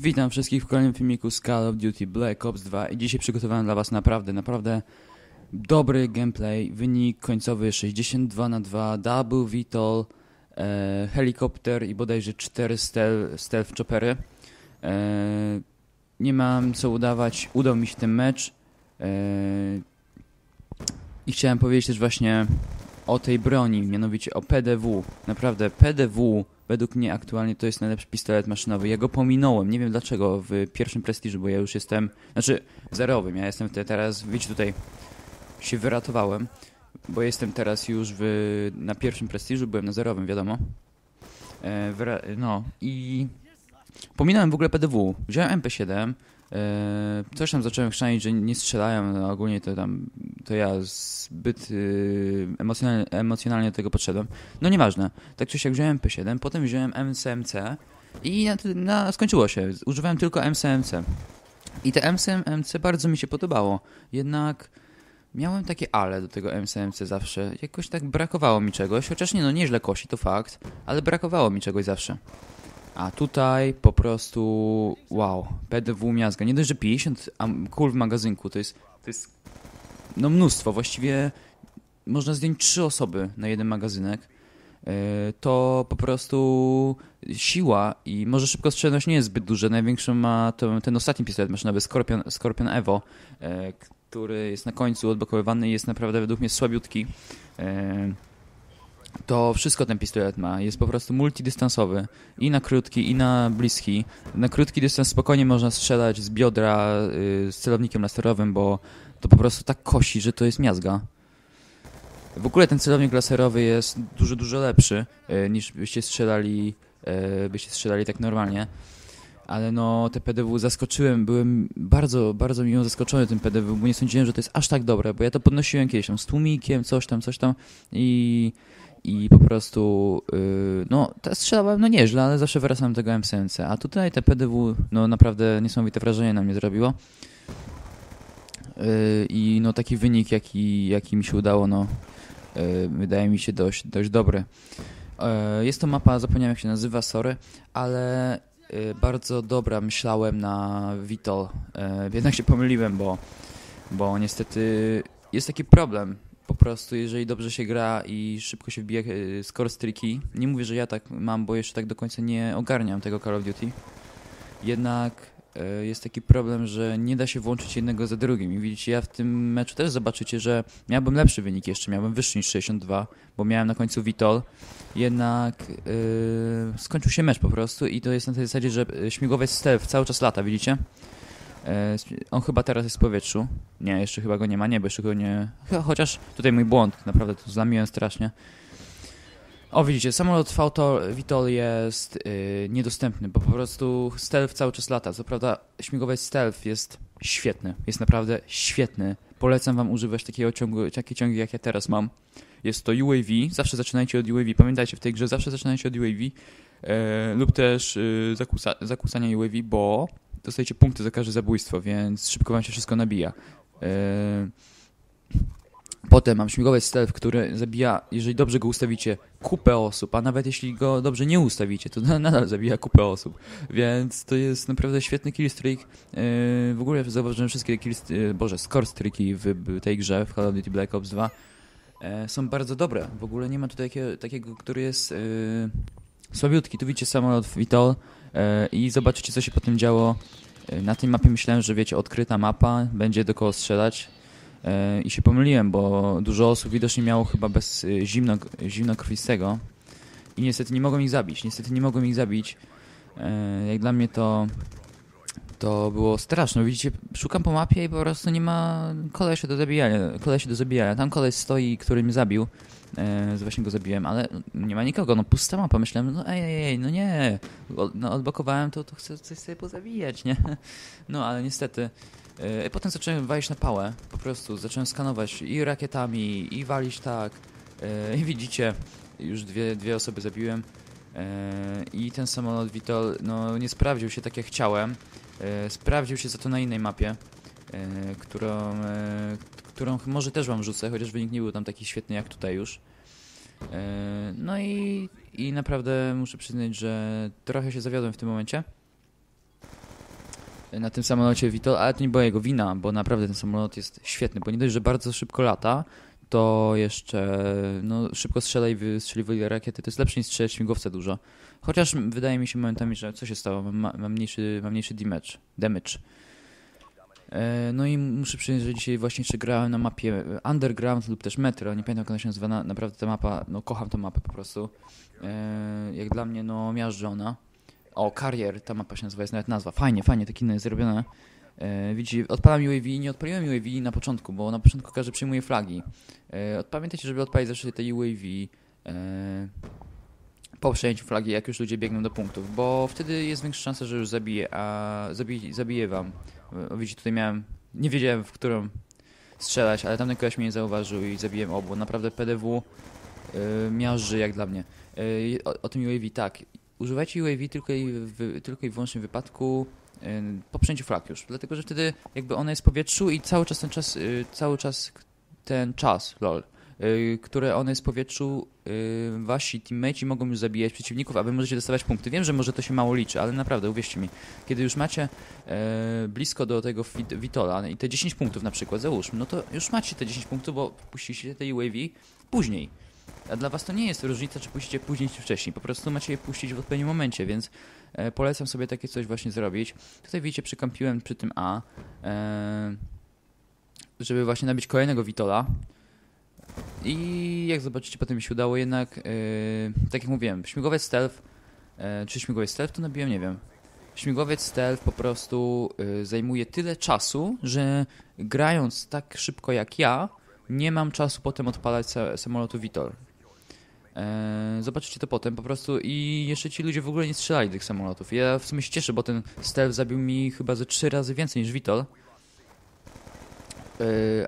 Witam wszystkich w kolejnym filmiku z Call of Duty Black Ops 2 i dzisiaj przygotowałem dla was naprawdę, naprawdę dobry gameplay. Wynik końcowy 62 na 2, double VTOL, e, helikopter i bodajże 4 stealth, stealth choppery. E, nie mam co udawać, udał mi się ten mecz e, i chciałem powiedzieć też właśnie o tej broni, mianowicie o PDW. Naprawdę PDW według mnie aktualnie to jest najlepszy pistolet maszynowy. Ja go pominąłem, nie wiem dlaczego w pierwszym prestiżu, bo ja już jestem, znaczy zerowym, ja jestem te, teraz, widzicie tutaj, się wyratowałem, bo jestem teraz już w, na pierwszym prestiżu, byłem na zerowym, wiadomo. E, no i pominąłem w ogóle PDW. Wziąłem MP7, e, coś tam zacząłem chrzanić, że nie strzelają, no ogólnie to tam, to ja zbyt y, emocjonalnie, emocjonalnie do tego podszedłem. No nieważne. Tak czy siak wziąłem P7, potem wziąłem MCMC i na, na, skończyło się. Używałem tylko MCMC. I te MCMC bardzo mi się podobało. Jednak miałem takie ale do tego MCMC zawsze. Jakoś tak brakowało mi czegoś. Chociaż nie, no nieźle kosi, to fakt. Ale brakowało mi czegoś zawsze. A tutaj po prostu wow, PDW miazga. Nie dość, że 50 kul w magazynku, to jest, to jest no mnóstwo. Właściwie można zdjąć trzy osoby na jeden magazynek. E, to po prostu siła i może szybkostrzelność nie jest zbyt duża. Największą ma to, ten ostatni pistolet maszynowy Scorpion, Scorpion Evo, e, który jest na końcu odblokowywany i jest naprawdę według mnie słabiutki. To wszystko ten pistolet ma. Jest po prostu multidystansowy. I na krótki, i na bliski. Na krótki dystans spokojnie można strzelać z biodra y, z celownikiem laserowym, bo to po prostu tak kosi, że to jest miazga. W ogóle ten celownik laserowy jest dużo, dużo lepszy y, niż byście strzelali, y, byście strzelali tak normalnie. Ale no, te PDW zaskoczyłem, byłem bardzo, bardzo miło zaskoczony tym PDW, bo nie sądziłem, że to jest aż tak dobre, bo ja to podnosiłem kiedyś tam z tłumikiem, coś tam, coś tam i i po prostu, yy, no, strzelałem no nieźle, ale zawsze wracałem do tego MCNC, a tutaj te PDW, no naprawdę niesamowite wrażenie na mnie zrobiło. Yy, I no taki wynik, jaki, jaki mi się udało, no, yy, wydaje mi się dość, dość dobry. Yy, jest to mapa, zapomniałem jak się nazywa, sorry, ale yy, bardzo dobra, myślałem na Vitol. Yy, jednak się pomyliłem, bo, bo niestety jest taki problem po prostu, jeżeli dobrze się gra i szybko się wbija e, score streaki, nie mówię, że ja tak mam, bo jeszcze tak do końca nie ogarniam tego Call of Duty, jednak e, jest taki problem, że nie da się włączyć jednego za drugim. I widzicie, ja w tym meczu też zobaczycie, że miałbym lepszy wynik jeszcze, miałbym wyższy niż 62, bo miałem na końcu Vitol, jednak yy, skończył się mecz po prostu i to jest na tej zasadzie, że śmigłowiec stealth cały czas lata, widzicie? E, on chyba teraz jest w powietrzu. Nie, jeszcze chyba go nie ma. Nie, bo jeszcze go nie... Chociaż tutaj mój błąd. Naprawdę to zlamiłem strasznie. O, widzicie, samolot Vitol jest yy, niedostępny, bo po prostu stealth cały czas lata. Co prawda śmigłowiec stealth jest świetny. Jest naprawdę świetny. Polecam wam używać takiego ciągu, takiej ciągi, jak ja teraz mam. Jest to UAV. Zawsze zaczynajcie od UAV. Pamiętajcie, w tej grze zawsze zaczynajcie od UAV. Yy, e, lub też yy, zakusa, zakusania UAV, bo dostajecie punkty za każde zabójstwo, więc szybko wam się wszystko nabija. E, potem mam śmigłowiec stealth, który zabija, jeżeli dobrze go ustawicie, kupę osób, a nawet jeśli go dobrze nie ustawicie, to nadal zabija kupę osób. Więc to jest naprawdę świetny killstreak. E, w ogóle zauważyłem wszystkie e, boże, score streaki w tej grze, w Call of Duty Black Ops 2 są bardzo dobre. W ogóle nie ma tutaj takiego, takiego który jest słabiutki. Tu widzicie samolot Vitol, E, i zobaczycie, co się potem działo. E, na tej mapie myślałem, że wiecie, odkryta mapa, będzie do kogo strzelać e, i się pomyliłem, bo dużo osób widocznie miało chyba bez zimno, zimnokrwistego i niestety nie mogłem ich zabić. Niestety nie mogłem ich zabić. Jak dla mnie to to było straszne. Widzicie, szukam po mapie i po prostu nie ma kolesia do zabijania. Kolesia do zabijania. Tam koleś stoi, który mnie zabił. E, właśnie go zabiłem, ale nie ma nikogo, no pusta mapa. Myślałem, no ej, ej, ej no nie. no, odblokowałem to, to chcę coś sobie pozabijać, nie? No, ale niestety. E, potem zacząłem walić na pałę. Po prostu zacząłem skanować i rakietami, i walić tak. E, I widzicie, już dwie, dwie osoby zabiłem. I ten samolot Vitol, no nie sprawdził się tak jak chciałem. Sprawdził się za to na innej mapie, którą, którą może też wam rzucę, chociaż wynik nie był tam taki świetny jak tutaj już. No i, i naprawdę muszę przyznać, że trochę się zawiodłem w tym momencie. na tym samolocie Vitol, ale to nie była jego wina, bo naprawdę ten samolot jest świetny, bo nie dość, że bardzo szybko lata, to jeszcze no, szybko strzela i wystrzeliwuje rakiety. To jest lepsze niż strzelać śmigłowce dużo. Chociaż wydaje mi się momentami, że co się stało? Mam, mam mniejszy, mam mniejszy damage. damage. E, no i muszę przyznać, że dzisiaj właśnie jeszcze grałem na mapie Underground lub też Metro. Nie pamiętam jak ona się nazywa. Na, naprawdę ta mapa, no kocham tę mapę po prostu. E, jak dla mnie, no miażdżona. O, Carrier, ta mapa się nazywa, jest nawet nazwa. Fajnie, fajnie, takie inne jest zrobione. E, widzicie, odpalam UAV, nie odpaliłem UAV na początku, bo na początku każdy przyjmuje flagi. E, pamiętajcie, żeby odpalić zawsze te UAV e, po przejęciu flagi, jak już ludzie biegną do punktów, bo wtedy jest większa szansa, że już zabije, a zabije, zabije wam. E, widzicie, tutaj miałem, nie wiedziałem w którą strzelać, ale tamten koleś mnie nie zauważył i zabiłem obu. Naprawdę PDW e, miażdży jak dla mnie. E, o, o tym UAV tak, używajcie UAV tylko i, w, tylko i wyłącznie w wypadku po przejęciu flag już, dlatego że wtedy jakby ona jest w powietrzu i cały czas ten czas, cały czas ten czas, lol, które one w powietrzu, y, wasi teammates mogą już zabijać przeciwników, a wy możecie dostawać punkty. Wiem, że może to się mało liczy, ale naprawdę, uwierzcie mi, kiedy już macie e, blisko do tego Vitola i te 10 punktów na przykład, załóżmy, no to już macie te 10 punktów, bo puściliście te UAV później. A dla was to nie jest różnica, czy puścicie później, czy wcześniej. Po prostu macie je puścić w odpowiednim momencie, więc e, polecam sobie takie coś właśnie zrobić. Tutaj widzicie, przykampiłem przy tym A, e, żeby właśnie nabić kolejnego Witola. I jak zobaczycie, potem mi się udało jednak, e, tak jak mówiłem, śmigłowiec stealth, e, czy śmigłowiec stealth, to nabiłem, nie wiem. Śmigłowiec stealth po prostu e, zajmuje tyle czasu, że grając tak szybko jak ja, nie mam czasu potem odpalać samolotu Vitor. Zobaczycie to potem po prostu i jeszcze ci ludzie w ogóle nie strzelali tych samolotów. Ja w sumie się cieszę, bo ten stealth zabił mi chyba ze trzy razy więcej niż Vitol.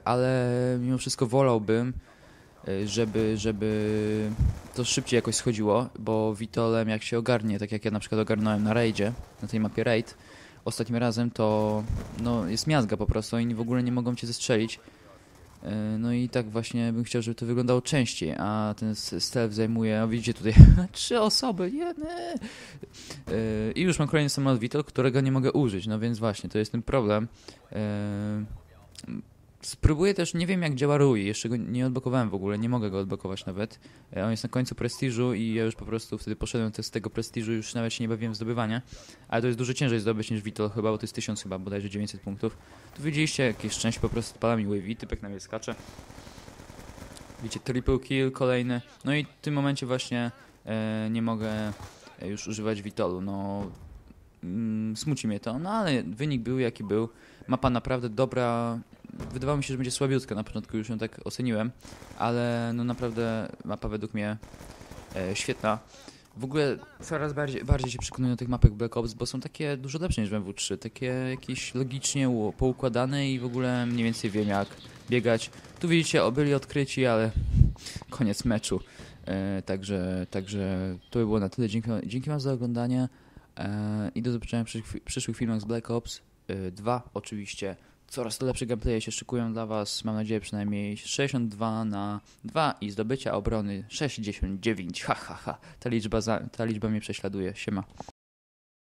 Ale mimo wszystko wolałbym, żeby, żeby to szybciej jakoś schodziło, bo Vitolem jak się ogarnie, tak jak ja na przykład ogarnąłem na raidzie, na tej mapie raid, ostatnim razem to no, jest miazga po prostu, oni w ogóle nie mogą cię zestrzelić. E, no i tak właśnie bym chciał, żeby to wyglądało częściej, a ten stealth zajmuje, widzicie tutaj, trzy osoby, nie. E, I już mam kolejny samolot Vital, którego nie mogę użyć, no więc właśnie, to jest ten problem. E, Spróbuję też, nie wiem jak działa Rui, jeszcze go nie odblokowałem w ogóle, nie mogę go odblokować nawet. E, on jest na końcu prestiżu i ja już po prostu wtedy poszedłem z tego prestiżu, już nawet się nie bawiłem w zdobywanie. Ale to jest dużo ciężej zdobyć niż Vitol chyba, bo to jest 1000 chyba, bodajże 900 punktów. Tu widzieliście jakieś szczęście, po prostu odpala mi wavy, typek na mnie skacze. Widzicie, triple kill kolejny. No i w tym momencie właśnie e, nie mogę już używać Vitolu, no... Mm, smuci mnie to, no ale wynik był jaki był. Mapa naprawdę dobra, wydawało mi się, że będzie słabiutka, na początku już ją tak oceniłem, ale no naprawdę mapa według mnie e, świetna. W ogóle coraz bardziej, bardziej się przekonuję do tych mapek Black Ops, bo są takie dużo lepsze niż w MW3, takie jakieś logicznie poukładane i w ogóle mniej więcej wiem jak biegać. Tu widzicie, byli odkryci, ale koniec meczu. E, także, także to by było na tyle. Dzięki, dzięki Wam za oglądanie e, i do zobaczenia w przyszłych, przyszłych filmach z Black Ops 2 e, oczywiście coraz to lepsze gameplaye się szykują dla Was. Mam nadzieję przynajmniej 62 na 2 i zdobycia obrony 69. Ha, ha, ha. Ta liczba, za, ta liczba mnie prześladuje. Siema.